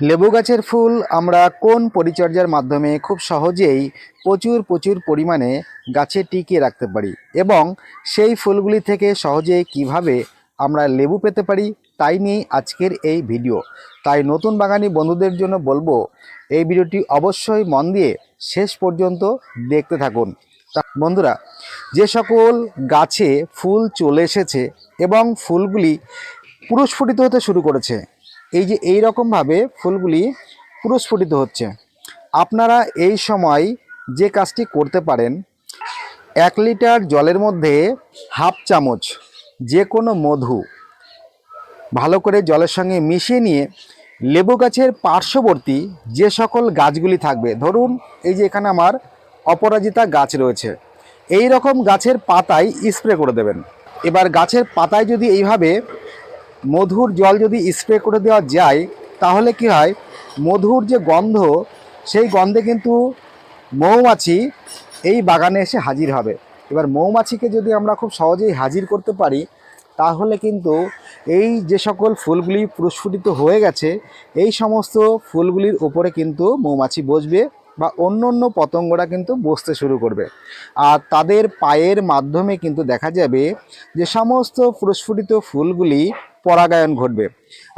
লেবু গাছের ফুল আমরা কোন পরিচর্যার মাধ্যমে খুব সহজেই প্রচুর প্রচুর পরিমাণে গাছে টিকিয়ে রাখতে পারি? এবং সেই ফুলগুলি থেকে সহজেই কীভাবে আমরা লেবু পেতে পারি? তাই নিয়েই আজকের এই ভিডিও। তাই নতুন বাগানি বন্ধুদের জন্য বলব, এই ভিডিওটি অবশ্যই মন দিয়ে শেষ পর্যন্ত দেখতে থাকুন। বন্ধুরা, যে সকল গাছে ফুল চলে এসেছে এবং ফুলগুলি পুরস্ফুটিত হতে শুরু করেছে এই যে এই রকমভাবে ফুলগুলি পুরস্ফুটিত হচ্ছে। আপনারা এই সময় যে কাজটি করতে পারেন, এক লিটার জলের মধ্যে হাফ চামচ যে কোনো মধু ভালো করে জলের সঙ্গে মিশিয়ে নিয়ে লেবু গাছের পার্শ্ববর্তী যে সকল গাছগুলি থাকবে, ধরুন এই যে এখানে আমার অপরাজিতা গাছ রয়েছে, এই রকম গাছের পাতায় স্প্রে করে দেবেন। এবার গাছের পাতায় যদি এইভাবে মধুর জল যদি স্প্রে করে দেওয়া যায়, তাহলে কি হয়? মধুর যে গন্ধ, সেই গন্ধে কিন্তু মৌমাছি এই বাগানে এসে হাজির হবে। এবার মৌমাছিকে যদি আমরা খুব সহজেই হাজির করতে পারি, তাহলে কিন্তু এই যে সকল ফুলগুলি প্রস্ফুটিত হয়ে গেছে, এই সমস্ত ফুলগুলির উপরে কিন্তু মৌমাছি বসবে বা অন্য অন্য পতঙ্গরা কিন্তু বসতে শুরু করবে। আর তাদের পায়ের মাধ্যমে কিন্তু দেখা যাবে যে সমস্ত প্রস্ফুটিত ফুলগুলি পরাগায়ন ঘটবে।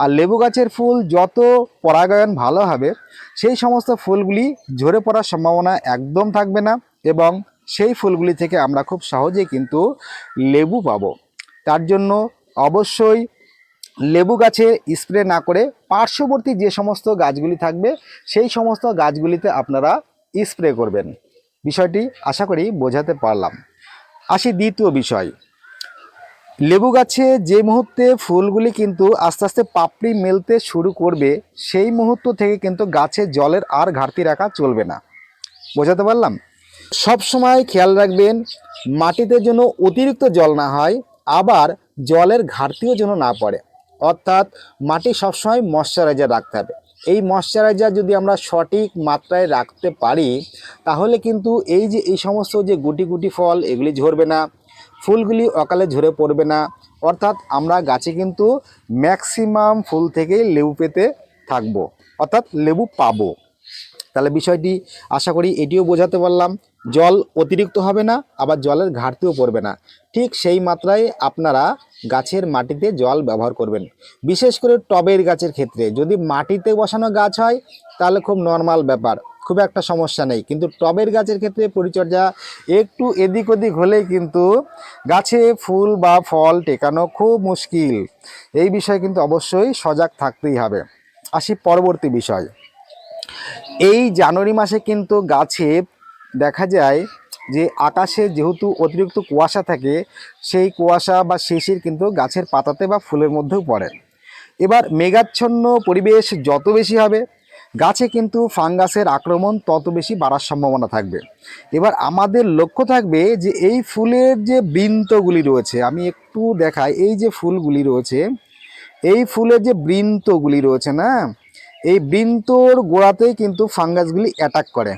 আর লেবু গাছের ফুল যত পরাগায়ন ভালো হবে, সেই সমস্ত ফুলগুলি ঝরে পড়ার সম্ভাবনা একদম থাকবে না এবং সেই ফুলগুলি থেকে আমরা খুব সহজেই কিন্তু লেবু পাবো। তার জন্য অবশ্যই লেবু গাছে স্প্রে না করে পার্শ্ববর্তী যে সমস্ত গাছগুলি থাকবে, সেই সমস্ত গাছগুলিতে আপনারা স্প্রে করবেন। বিষয়টি আশা করি বোঝাতে পারলাম। আসি দ্বিতীয় বিষয়। লেবু গাছে যে মুহূর্তে ফুলগুলি কিন্তু আস্তে আস্তে পাপড়ি মেলতে শুরু করবে, সেই মুহূর্ত থেকে কিন্তু গাছে জলের আর ঘাটতি রাখা চলবে না। বোঝাতে পারলাম? সব সময় খেয়াল রাখবেন, মাটিতে যেন অতিরিক্ত জল না হয়, আবার জলের ঘাটতিও যেন না পড়ে। অর্থাৎ মাটি সবসময় ময়শ্চারাইজার রাখতে হবে। এই ময়শ্চারাইজার যদি আমরা সঠিক মাত্রায় রাখতে পারি, তাহলে কিন্তু এই যে এই সমস্ত যে গুটি গুটি ফল, এগুলি ঝরবে না। ফুলগুলি অকালে ঝরে পড়বে না। অর্থাৎ আমরা গাছে কিন্তু ম্যাক্সিমাম ফুল থেকেই লেবু পেতে থাকব, অর্থাৎ লেবু পাবো। তাহলে বিষয়টি আশা করি এটিও বোঝাতে পারলাম। জল অতিরিক্ত হবে না, আবার জলের ঘাটতিও পড়বে না। ঠিক সেই মাত্রায় আপনারা গাছের মাটিতে জল ব্যবহার করবেন। বিশেষ করে টবের গাছের ক্ষেত্রে। যদি মাটিতে বসানো গাছ হয়, তাহলে খুব নর্মাল ব্যাপার। খুব একটা সমস্যা নেই। কিন্তু টবের গাছের ক্ষেত্রে পরিচর্যা একটু এদিক ওদিক হলেই কিন্তু গাছে ফুল বা ফল টেকানো খুব মুশকিল। এই বিষয়ে কিন্তু অবশ্যই সজাগ থাকতেই হবে। আসি পরবর্তী বিষয়। এই জানুয়ারি মাসে কিন্তু গাছে দেখা যায় যে আকাশে যেহেতু অতিরিক্ত কুয়াশা থাকে, সেই কুয়াশা বা শিশির কিন্তু গাছের পাতাতে বা ফুলের মধ্যেও পড়ে। এবার মেঘাচ্ছন্ন পরিবেশ যত বেশি হবে গাছে কিন্তু ফাঙ্গাসের আক্রমণ তত বেশি বাড়ার সম্ভাবনা থাকবে। এবার আমাদের লক্ষ্য থাকবে যে এই ফুলের যে বৃন্তগুলি রয়েছে, আমি একটু দেখাই, এই যে ফুলগুলি রয়েছে, এই ফুলের যে বৃন্তগুলি রয়েছে না, এই বৃন্তর গোড়াতেই কিন্তু ফাঙ্গাসগুলি অ্যাটাক করে।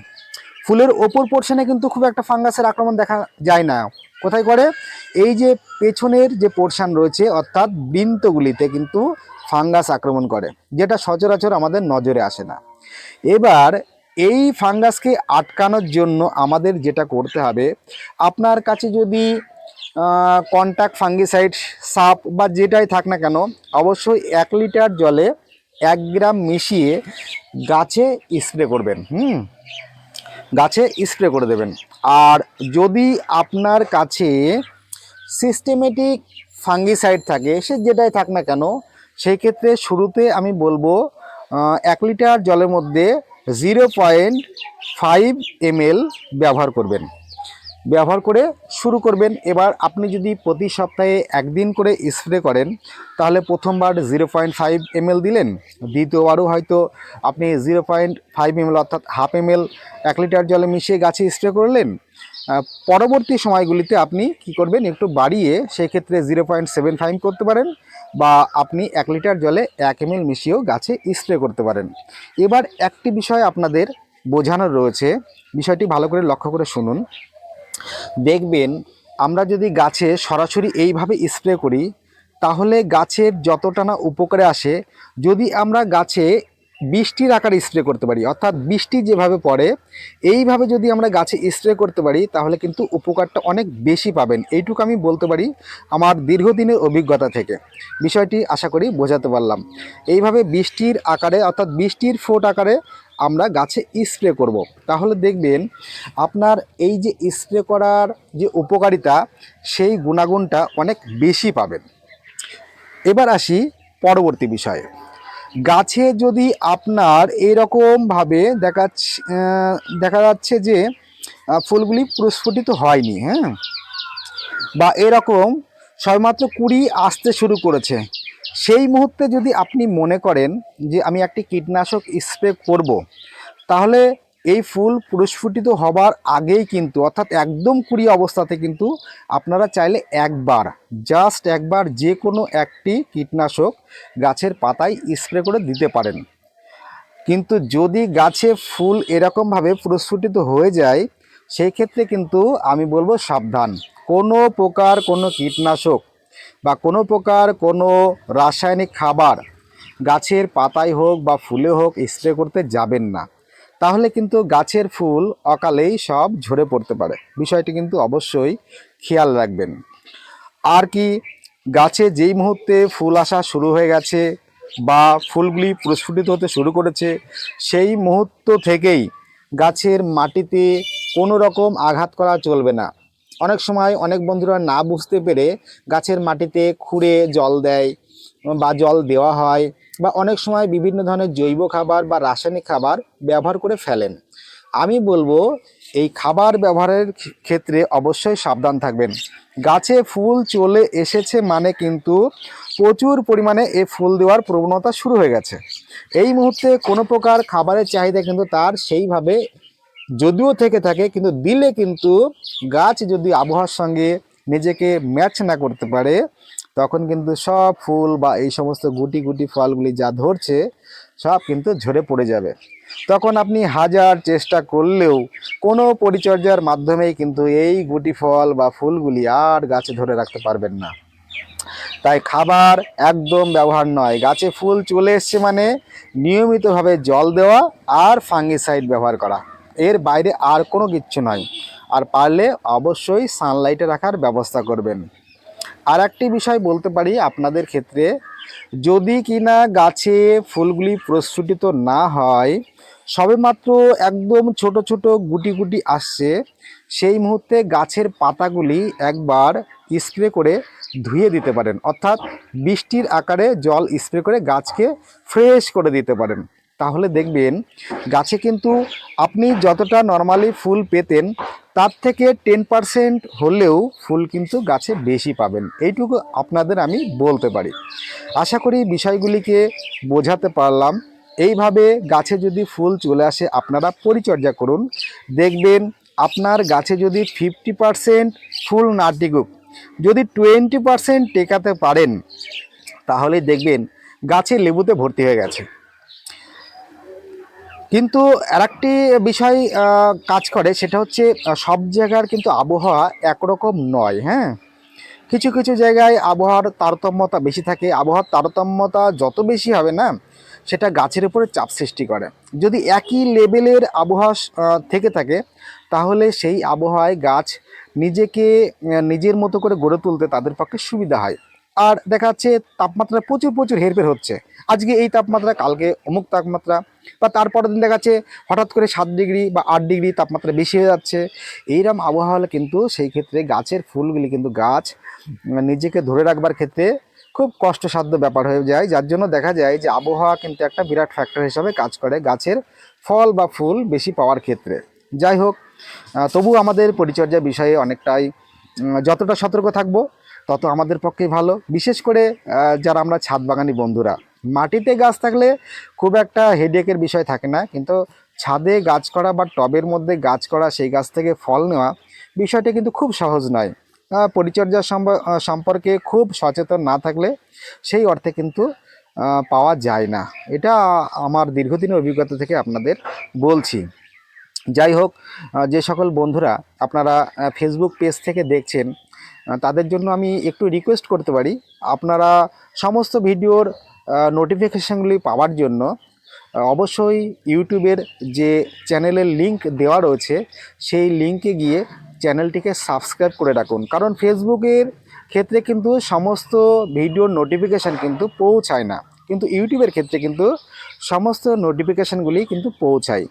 ফুলের ওপর পোর্শনে কিন্তু খুব একটা ফাঙ্গাসের আক্রমণ দেখা যায় না। কোথায় করে? এই যে পেছনের যে পোর্শন রয়েছে, অর্থাৎ বৃন্তগুলিতে কিন্তু ফাঙ্গাস আক্রমণ করে, যেটা সচরাচর আমাদের নজরে আসে না। এবার এই ফাঙ্গাসকে আটকানোর জন্য আমাদের যেটা করতে হবে, আপনার কাছে যদি কন্ট্যাক্ট ফাঙ্গিসাইড সাপ বা যেটাই থাক না কেন, অবশ্যই এক লিটার জলে এক গ্রাম মিশিয়ে গাছে স্প্রে করবেন, হুম? গাছে স্প্রে করে দেবেন। আর যদি আপনার কাছে সিস্টেমেটিক ফাঙ্গিসাইড থাকে, সে যেটাই থাক না কেন সেই ক্ষেত্রে শুরুতে আমি বলব এক লিটার জলের মধ্যে জিরো পয়েন্ট ফাইভ এমএল ব্যবহার করবেন। ব্যবহার করে শুরু করবেন। এবার আপনি যদি প্রতি সপ্তাহে একদিন করে স্প্রে করেন, তাহলে প্রথমবার জিরো পয়েন্ট ফাইভ এমএল দিলেন, দ্বিতীয়বারও হয়তো আপনি জিরো পয়েন্ট ফাইভ এমএল অর্থাৎ হাফ এমএল, এক লিটার জলে মিশিয়ে গাছে স্প্রে করলেন পরবর্তী সময়গুলিতে আপনি কি করবেন, একটু বাড়িয়ে সেক্ষেত্রে জিরো পয়েন্ট সেভেন ফাইভ করতে পারেন। বা আপনি এক লিটার জলে এক এমএল মিশিয়েও গাছে স্প্রে করতে পারেন। এবার একটি বিষয় আপনাদের বোঝানো রয়েছে। বিষয়টি ভালো করে লক্ষ্য করে শুনুন। দেখবেন, আমরা যদি গাছে সরাসরি এইভাবে স্প্রে করি, তাহলে গাছের যতটা না উপকারে আসে, যদি আমরা গাছে বৃষ্টির আকারে স্প্রে করতে পারি। অর্থাৎ বৃষ্টি যেভাবে পড়ে, এইভাবে যদি আমরা গাছে স্প্রে করতে পারি, তাহলে কিন্তু উপকারটা অনেক বেশি পাবেন। এইটুকু আমি বলতে পারি আমার দীর্ঘদিনের অভিজ্ঞতা থেকে। বিষয়টি আশা করি বোঝাতে পারলাম। এইভাবে বৃষ্টির আকারে, অর্থাৎ বৃষ্টির ফোট আকারে আমরা গাছে স্প্রে করব। তাহলে দেখবেন আপনার এই যে স্প্রে করার যে উপকারিতা, সেই গুণাগুণটা অনেক বেশি পাবেন। এবার আসি পরবর্তী বিষয়ে। গাছে যদি আপনার এরকমভাবে আহ, দেখা যাচ্ছে যে ফুলগুলি প্রস্ফুটিত হয়নি হ্যাঁ? বা এরকম সবেমাত্র কুড়ি আসতে শুরু করেছে। সেই মুহূর্তে যদি আপনি মনে করেন যে আমি একটি কীটনাশক স্প্রে করব তাহলে এই ফুল প্রস্ফুটিত হবার আগেই কিন্তু, অর্থাৎ একদম কুড়ি অবস্থাতে কিন্তু আপনারা চাইলে একবার জাস্ট একবার যে কোনো একটি কীটনাশক গাছের পাতায় স্প্রে করে দিতে পারেন। কিন্তু যদি গাছে ফুল এরকমভাবে প্রস্ফুটিত হয়ে যায় সেই ক্ষেত্রে কিন্তু আমি বলব সাবধান। কোনো প্রকার কোনো কীটনাশক বা কোনো প্রকার কোনো রাসায়নিক খাবার গাছের পাতায় হোক বা ফুলে হোক স্প্রে করতে যাবেন না। তাহলে কিন্তু গাছের ফুল অকালেই সব ঝরে পড়তে পারে। বিষয়টি কিন্তু অবশ্যই খেয়াল রাখবেন। আর কি, গাছে যেই মুহূর্তে ফুল আসা শুরু হয়ে গেছে বা ফুলগুলি প্রস্ফুটিত হতে শুরু করেছে, সেই মুহূর্ত থেকেই গাছের মাটিতে কোনো রকম আঘাত করা চলবে না। অনেক সময় অনেক বন্ধুরা না বুঝতে পেরে গাছের মাটিতে খুঁড়ে জল দেয় বা জল দেওয়া হয়। বা অনেক সময় বিভিন্ন ধরনের জৈব খাবার বা রাসায়নিক খাবার ব্যবহার করে ফেলেন। আমি বলব, এই খাবার ব্যবহারের ক্ষেত্রে অবশ্যই সাবধান থাকবেন। গাছে ফুল চলে এসেছে মানে কিন্তু প্রচুর পরিমাণে এ ফুল দেওয়ার প্রবণতা শুরু হয়ে গেছে। এই মুহূর্তে কোনো প্রকার খাবারের চাহিদা কিন্তু তার সেইভাবে যদিও থেকে থাকে, কিন্তু দিলে কিন্তু গাছ যদি আবহাওয়ার সঙ্গে নিজেকে ম্যাচ না করতে পারে তখন কিন্তু সব ফুল বা এই সমস্ত গুটি গুটি ফলগুলি যা ধরছে, সব কিন্তু ঝরে পড়ে যাবে। তখন আপনি হাজার চেষ্টা করলেও কোনো পরিচর্যার মাধ্যমেই কিন্তু এই গুটি ফল বা ফুলগুলি আর গাছে ধরে রাখতে পারবেন না। তাই খাবার একদম ব্যবহার নয়। গাছে ফুল চলে এসছে মানে নিয়মিতভাবে জল দেওয়া আর ফাঙ্গিসাইড ব্যবহার করা। এর বাইরে আর কোনো কিচ্ছু নয়। আর পারলে অবশ্যই সানলাইটে রাখার ব্যবস্থা করবেন। আর একটি বিষয় বলতে পারি আপনাদের ক্ষেত্রে, যদি কিনা গাছে ফুলগুলি প্রস্ফুটিত না হয়, সবেমাত্র একদম ছোট ছোট গুটি গুটি আসছে, সেই মুহূর্তে গাছের পাতাগুলি একবার স্প্রে করে ধুয়ে দিতে পারেন। অর্থাৎ বৃষ্টির আকারে জল স্প্রে করে গাছকে ফ্রেশ করে দিতে পারেন। তাহলে দেখবেন গাছে কিন্তু আপনি যতটা নর্মালি ফুল পেতেন, তার থেকে টেন পারসেন্ট হলেও ফুল কিন্তু গাছে বেশি পাবেন। এইটুকু আপনাদের আমি বলতে পারি। আশা করি বিষয়গুলিকে বোঝাতে পারলাম। এইভাবে গাছে যদি ফুল চলে আসে, আপনারা পরিচর্যা করুন। দেখবেন আপনার গাছে যদি ফিফটি পারসেন্ট ফুল না টিকুক, যদি টোয়েন্টি পারসেন্ট টেকাতে পারেন, তাহলে দেখবেন গাছে লেবুতে ভর্তি হয়ে গেছে। কিন্তু আরেকটি বিষয় কাজ করে, সেটা হচ্ছে সব জায়গার কিন্তু আবহাওয়া একরকম নয় হ্যাঁ? কিছু কিছু জায়গায় আবহাওয়ার তারতম্যতা বেশি থাকে। আবহাওয়ার তারতম্যতা যত বেশি হবে না, সেটা গাছের উপরে চাপ সৃষ্টি করে। যদি একই লেভেলের আবহাওয়া থেকে থাকে, তাহলে সেই আবহাওয়ায় গাছ নিজেকে নিজের মতো করে গড়ে তুলতে তাদের পক্ষে সুবিধা হয়। আর দেখা যাচ্ছে তাপমাত্রা প্রচুর প্রচুর হেরফের হচ্ছে। আজকে এই তাপমাত্রা, কালকে অমুক তাপমাত্রা। বা তারপরের দিন দেখা যাচ্ছে হঠাৎ করে সাত ডিগ্রি বা আট ডিগ্রি তাপমাত্রা বেশি হয়ে যাচ্ছে। এইরকম আবহাওয়া হলে কিন্তু সেই ক্ষেত্রে গাছের ফুলগুলি কিন্তু গাছ নিজেকে ধরে রাখবার ক্ষেত্রে খুব কষ্টসাধ্য ব্যাপার হয়ে যায়। যার জন্য দেখা যায় যে আবহাওয়া কিন্তু একটা বিরাট ফ্যাক্টর হিসাবে কাজ করে গাছের ফল বা ফুল বেশি পাওয়ার ক্ষেত্রে। যাই হোক তবু আমাদের পরিচর্যা বিষয়ে অনেকটাই যতটা সতর্ক থাকব তত আমাদের পক্ষে ভালো। বিশেষ করে যারা আমরা ছাদ বাগানি বন্ধুরা। মাটিতে গাছ থাকলে খুব একটা হেডেকের বিষয় থাকে না, কিন্তু ছাদে গাছ করা বা টবের মধ্যে গাছ করা, সেই গাছ থেকে ফল নেওয়া বিষয়টা কিন্তু খুব সহজ নয়। পরিচর্যা সম্প- সম্পর্কে খুব সচেতন না থাকলে সেই অর্থে কিন্তু পাওয়া যায় না। এটা আমার দীর্ঘদিনের অভিজ্ঞতা থেকে আপনাদের বলছি। যাই হোক যে সকল বন্ধুরা আপনারা ফেসবুক পেজ থেকে দেখছেন তাদের জন্য আমি একটু রিকোয়েস্ট করতে পারি। আপনারা সমস্ত ভিডিওর নোটিফিকেশানগুলি পাওয়ার জন্য অবশ্যই ইউটিউবের যে চ্যানেলের লিংক দেওয়া রয়েছে, সেই লিংকে গিয়ে চ্যানেলটিকে সাবস্ক্রাইব করে রাখুন। কারণ ফেসবুকের ক্ষেত্রে কিন্তু সমস্ত ভিডিওর নোটিফিকেশান কিন্তু পৌঁছায় না। কিন্তু ইউটিউবের ক্ষেত্রে কিন্তু সমস্ত নোটিফিকেশানগুলি কিন্তু পৌঁছায়।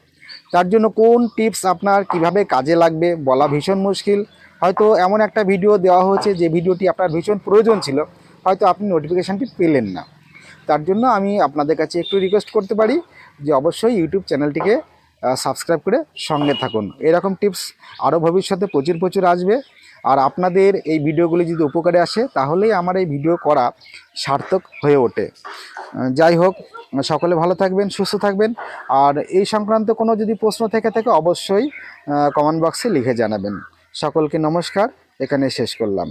তার জন্য কোন টিপস আপনার কীভাবে কাজে লাগবে বলা ভীষণ মুশকিল। হয়তো এমন একটা ভিডিও দেওয়া হয়েছে যে ভিডিওটি আপনার ভীষণ প্রয়োজন ছিল, হয়তো আপনি নোটিফিকেশানটি পেলেন না। তার জন্য আমি আপনাদের কাছে একটু রিকোয়েস্ট করতে পারি যে অবশ্যই ইউটিউব চ্যানেলটিকে সাবস্ক্রাইব করে সঙ্গে থাকুন। এরকম টিপস আরও ভবিষ্যতে প্রচুর প্রচুর আসবে। আর আপনাদের এই ভিডিওগুলি যদি উপকারে আসে, তাহলেই আমার এই ভিডিও করা সার্থক হয়ে ওঠে। যাই হোক সকলে ভালো থাকবেন, সুস্থ থাকবেন। আর এই সংক্রান্ত কোনো যদি প্রশ্ন থেকে থাকে, অবশ্যই কমেন্ট বক্সে লিখে জানাবেন। সকলকে নমস্কার এখানে শেষ করলাম।